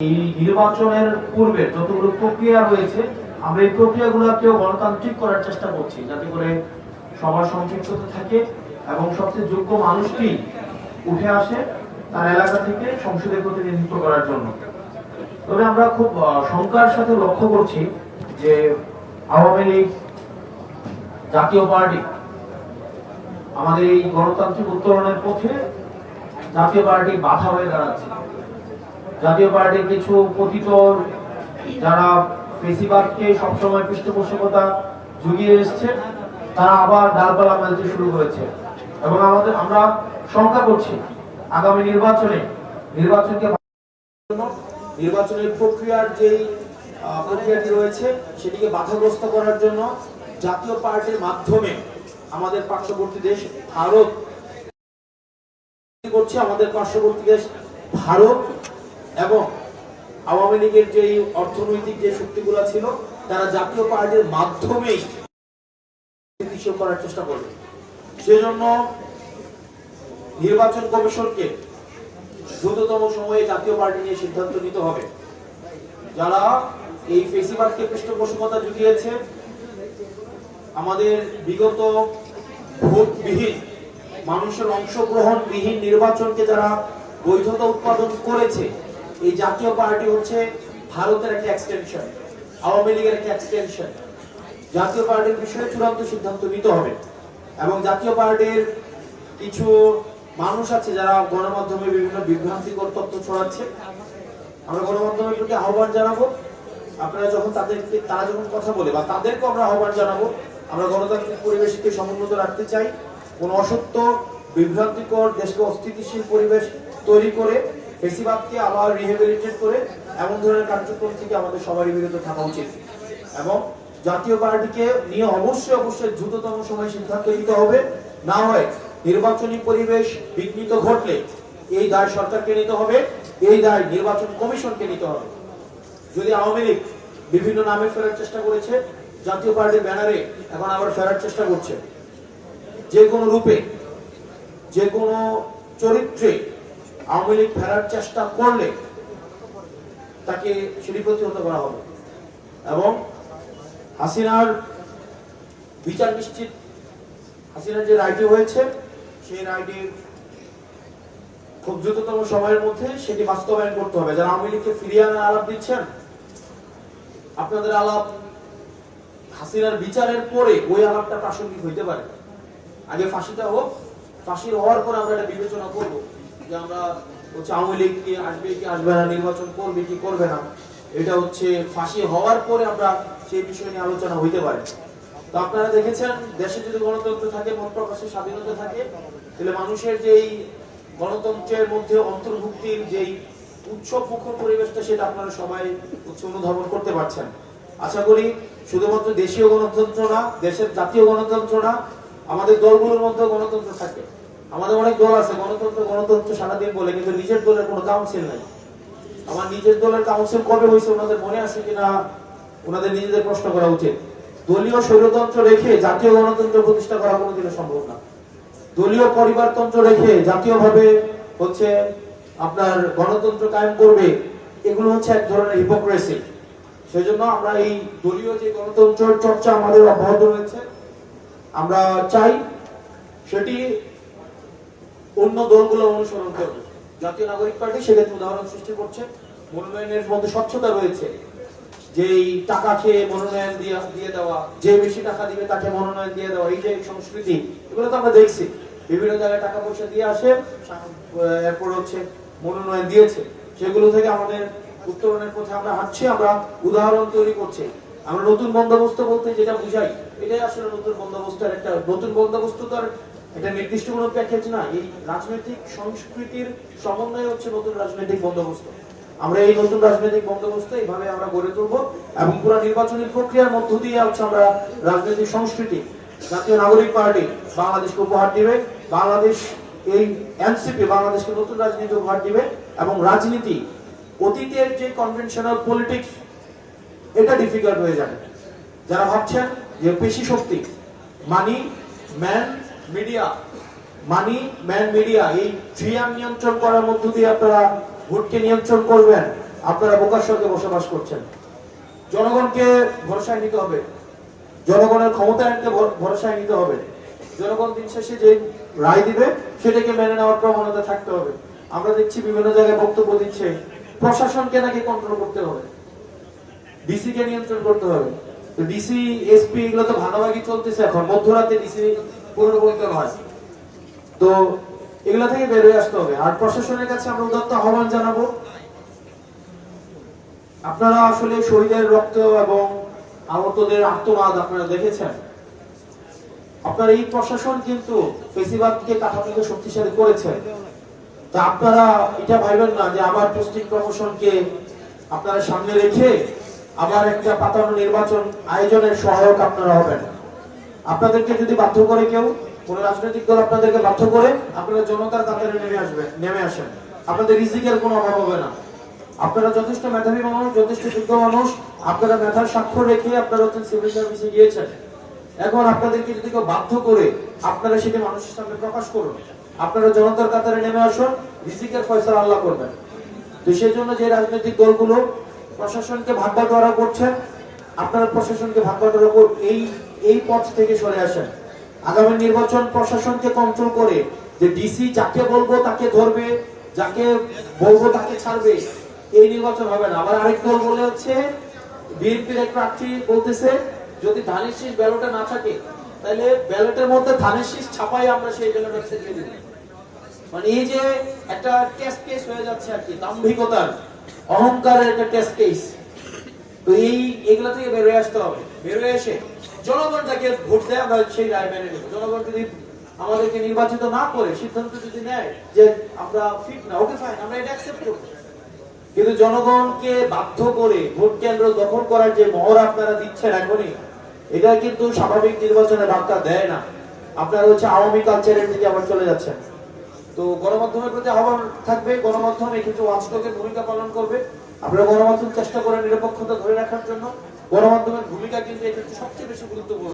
এই নির্বাচনের পূর্বে যতগুলো প্রক্রিয়া রয়েছে, আমরা এই প্রক্রিয়াগুলোকেও গণতান্ত্রিক করার চেষ্টা করছি, যাতে করে সবার সম্পৃক্ততা থাকে এবং সবচেয়ে যোগ্য মানুষটি উঠে আসে তার এলাকা থেকে সংসদে প্রতিনিধিত্ব করার জন্য। তবে আমরা খুব শঙ্কার সাথে লক্ষ্য করছি যে আওয়ামী লীগ, জাতীয় পার্টি আমাদের এই গণতান্ত্রিক উত্তরণের পথে জাতীয় পার্টি বাধা হয়ে দাঁড়াচ্ছে। জাতীয় পার্টির কিছু পতিত যারা বেশিরভাগকে সবসময় পৃষ্ঠপোষকতা জুগিয়ে এসছে, তারা আবার ডালপালা মেলতে শুরু করেছে। এবং আমাদের, আমরা শঙ্কা করছি আগামী নির্বাচনে। নির্বাচনকে নির্বাচনের প্রক্রিয়ার যেই প্রক্রিয়াটি রয়েছে, সেটিকে বাধাগ্রস্ত করার জন্য জাতীয় পার্টির মাধ্যমে আমাদের পার্শ্ববর্তী দেশ ভারত, করছে আমাদের পার্শ্ববর্তী দেশ ভারত। এবং আওয়ামী লীগের যে অর্থনৈতিক যে শক্তিগুলো ছিল, তারা জাতীয় পার্টির মাধ্যমেই করার চেষ্টা করবে। সেজন্য নির্বাচন কমিশনকে দ্রুততম সময়ে জাতীয় পার্টি নিয়ে সিদ্ধান্ত নিতে হবে। যারা এই ফেসিবাদকে পৃষ্ঠপোষকতা জুগিয়েছে, আমাদের বিগত ভোটবিহীন, মানুষের অংশগ্রহণবিহীন নির্বাচনকে যারা বৈধতা উৎপাদন করেছে এই জাতীয় পার্টি হচ্ছে ভারতের একটা এক্সটেনশন আওয়ামী লীগের একটা এক্সটেনশন জাতীয় পার্টির বিষয়ে চূড়ান্ত সিদ্ধান্ত নিতে হবে। এবং জাতীয় পার্টির কিছু মানুষ আছে যারা গণমাধ্যমে বিভিন্ন বিভ্রান্তিকর তথ্য ছড়াচ্ছে। আমরা গণমাধ্যমের প্রতি আহ্বান জানাব। আপনারা যখন তাদেরকে, তারা যখন কথা বলে বা তাদেরকে আমরা আহ্বান জানাব, আমরা গণতান্ত্রিক পরিবেশকে সমুন্নত রাখতে চাই। কোন অসত্য, বিভ্রান্তিকর, দেশকে অস্থিতিশীল পরিবেশ তৈরি করে বেশিরভাগকে আবার রিহেবিলিটেট করে এমন ধরনের কার্যক্রম থেকে আমাদের সবারই বিরত থাকা উচিত। এবং জাতীয় পার্টিকে নিয়ে অবশ্যই অবশ্যই দ্রুততম সময় সিদ্ধান্ত নিতে হবে। না হয় নির্বাচনী পরিবেশ বিঘ্নিত ঘটলে এই দায় সরকারকে নিতে হবে, এই দায় নির্বাচন কমিশনকে নিতে হবে। যদি আওয়ামী লীগ বিভিন্ন নামে ফেরার চেষ্টা করেছে, জাতীয় পার্টির ব্যানারে এখন আবার ফেরার চেষ্টা করছে। যে কোনো রূপে, যে কোনো চরিত্রে আওয়ামী লীগ ফেরার চেষ্টা করলে তাকে সেটি প্রতিহত করা হবে। এবং হাসিনার বিচার নিশ্চিত, হাসিনার যে রায়টি হয়েছে, সেই রায়টির খুব দ্রুততম সময়ের মধ্যে সেটি বাস্তবায়ন করতে হবে। যারা আওয়ামী লীগকে ফিরিয়ে আনার আলাপ দিচ্ছেন, আপনাদের আলাপ হাসিনার বিচারের পরে ওই আলাপটা প্রাসঙ্গিক হইতে পারে। আগে ফাঁসিটা হোক ফাঁসির হওয়ার পর আমরা এটা বিবেচনা করব। যে আমরা হচ্ছে আওয়ামী লীগ কি আসবে কি আসবে না, নির্বাচন করবে, কি করবে না, এটা হচ্ছে ফাঁসি হওয়ার পরে আমরা সেই বিষয় নিয়ে আলোচনা হইতে পারে। তো আপনারা দেখেছেন, দেশে যদি গণতন্ত্র থাকে, মত প্রকাশের স্বাধীনতা থাকে, তাহলে মানুষের যেই গণতন্ত্রের মধ্যে অন্তর্ভুক্তির যেই উৎসব মুখর পরিবেশটা, সেটা আপনারা সবাই হচ্ছে অনুধাবন করতে পারছেন। আশা করি শুধুমাত্র দেশীয় গণতন্ত্র না, দেশের জাতীয় গণতন্ত্র না, আমাদের দলগুলোর মধ্যে গণতন্ত্র থাকে। আমাদের অনেক দল আছে, গণতন্ত্র গণতন্ত্র সারাদিন বলে, কিন্তু নিজের দলের কোনো কাউন্সিল নাই। আমার নিজের দলের কাউন্সিল কবে হয়েছে ওনাদের মনে আছে কিনা, ওনাদের নিজেদের প্রশ্ন করা উচিত। দলীয় স্বৈরতন্ত্র রেখে জাতীয় গণতন্ত্র প্রতিষ্ঠা করা কোনোদিনও সম্ভব না। দলীয় পরিবারতন্ত্র রেখে জাতীয়ভাবে হচ্ছে আপনার গণতন্ত্র কায়েম করবে, এগুলো হচ্ছে এক ধরনের হিপোক্রেসি সেজন্য আমরা এই দলীয় যে গণতন্ত্রের চর্চা আমাদের অব্যাহত রয়েছে। আমরা চাই সেটি অন্য দলগুলো অনুসরণ করবে। জাতীয় নাগরিক পার্টি সেক্ষেত্রে উদাহরণ সৃষ্টি করছে। মনোনয়নের মধ্যে স্বচ্ছতা রয়েছে। যেই টাকা খেয়ে মনোনয়ন দিয়ে দেওয়া, যে বেশি টাকা দিবে তাকে মনোনয়ন দিয়ে দেওয়া, এই যে সংস্কৃতি, এগুলো তো আমরা দেখছি। বিভিন্ন জায়গায় টাকা পয়সা দিয়ে আসে এরপর হচ্ছে মনোনয়ন দিয়েছে। সেগুলো থেকে আমাদের উত্তরণের পথে আমরা হাঁটছি, আমরা উদাহরণ তৈরি করছি। আমরা নতুন বন্দোবস্ত বলতে যেটা বুঝাই, এটাই আসলে নতুন বন্দোবস্তের একটা নতুন বন্দোবস্ত তো আর এটা নির্দিষ্ট কোনো প্যাকেজ না, এই রাজনৈতিক সংস্কৃতির সমন্বয় হচ্ছে নতুন রাজনৈতিক বন্দোবস্ত। আমরা এই নতুন রাজনৈতিক বন্দোবস্ত এইভাবে আমরা গড়ে তুলবো এবং পুরো নির্বাচনী প্রক্রিয়ার মধ্য দিয়ে হচ্ছে আমরা রাজনৈতিক সংস্কৃতি, জাতীয় নাগরিক পার্টি বাংলাদেশকে উপহার দিবে, বাংলাদেশ এই এনসিপি বাংলাদেশকে নতুন রাজনীতি উপহার দিবে এবং রাজনীতি, অতীতের যে কনভেনশনাল পলিটিক্স এটা ডিফিকাল্ট হয়ে যাবে। যারা ভাবছেন যে পেশি শক্তি money man media money man media এই থ্রিয়াম নিয়ন্ত্রণ করার মধ্য দিয়ে আপনারা ভোটকে নিয়ন্ত্রণ করবেন, আপনারা বোকার সঙ্গে বসবাস করছেন। জনগণকে ভরসায় নিতে হবে। জনগণের ক্ষমতায়নকে ভরসায় নিতে হবে। জনগণ দিন শেষে যে রায় দিবে, সেটাকে মেনে নেওয়ার প্রবণতা থাকতে হবে। আমরা দেখছি বিভিন্ন জায়গায় বক্তব্য দিচ্ছে, প্রশাসনকে নাকি কন্ট্রোল করতে হবে। ডিসি কে নিয়ন্ত্রণ করতে হবে। ডিসি এসপি এগুলো তো ভাগাভাগি চলতেছে এখন। মধ্যরাতে ডিসি পুনর্বন্টন হয়। তো এগুলা থেকে বের হয়ে আসতে হবে। আর প্রশাসনের কাছে আমরা উদাত্ত আহ্বান জানাব, আপনারা আসলে শহীদের রক্ত এবং আহতদের আপনারা দেখেছেন। আপনার এই প্রশাসন কিন্তু ফেসিবাদকে কাঠামোকে শক্তিশালী করেছে। তা আপনারা এটা ভাইবেন না যে আবার পোস্টিং প্রমোশনকে আপনারা সামনে রেখে আবার একটা পাতানো নির্বাচন আয়োজনের সহায়ক আপনারা হবেন। আপনাদেরকে যদি বাধ্য করে কেউ কোন রাজনৈতিক দল আপনাদেরকে বাধ্য করে, আপনারা জনতার কাতারে নেমে আসবে, নেমে আসেন। আপনাদের রিজিকের কোনো অভাব হবে না। আপনারা যথেষ্ট মেধাবী মানুষ, যথেষ্ট যোগ্য মানুষ, আপনারা মেধার স্বাক্ষর রেখে আপনারা হচ্ছেন সিভিল সার্ভিসে গিয়েছেন। এখন আপনাদেরকে যদি কেউ বাধ্য করে, আপনারা সেটি মানুষের সামনে প্রকাশ করুন। আপনারা জনতার কাতারে নেমে আসুন, রিজিকের ফয়সালা আল্লাহ করবেন। তো সেই জন্য যে রাজনৈতিক দলগুলো প্রশাসনকে ভাগ করছেন আপনারা প্রশাসনকে ভাগ এই এই পথ থেকে সরে আসেন। আগামী নির্বাচন প্রশাসনকে কন্ট্রোল করে যে ডিসি যাকে বলব তাকে ধরবে, যাকে বলব তাকে ছাড়বে, এই নির্বাচন হবে না। আবার আরেক দল বলে হচ্ছে বিএনপির এক প্রার্থী বলতেছে, যদি ধানের শীষ ব্যালটে না থাকে, তাহলে ব্যালটের মধ্যে ধানের শীষ ছাপাই আমরা সেই ব্যালটে ছেড়ে দিব। মানে এই যে একটা টেস্ট কেস হয়ে যাচ্ছে আর কি, দাম্ভিকতার, অহংকারের একটা টেস্ট কেস তো এই, এগুলা থেকে বের হয়ে আসতে হবে। বের হয়ে এসে জনগণ যাকে ভোট দেয়, আমরা সেই রায় মেনে নেব। জনগণ যদি আমাদেরকে নির্বাচিত না করে, সিদ্ধান্ত যদি নেয় যে আমরা ফিট না, ওকে ফাইন আমরা এটা অ্যাকসেপ্ট করব। কিন্তু জনগণকে বাধ্য করে ভোট কেন্দ্র দখল করার যে মহড়া আপনারা দিচ্ছেন এখনই, এটা কিন্তু স্বাভাবিক নির্বাচনের বার্তা দেয় না। আপনারা হচ্ছে আওয়ামী কালচারের দিকে আবার চলে যাচ্ছেন। তো গণমাধ্যমের প্রতি আহ্বান থাকবে, গণমাধ্যম এক্ষেত্রে ওয়াচডগের ভূমিকা পালন করবে। আপনারা গণমাধ্যম চেষ্টা করেন নিরপেক্ষতা ধরে রাখার জন্য। গণমাধ্যমের ভূমিকা কিন্তু এটা সবচেয়ে বেশি গুরুত্বপূর্ণ।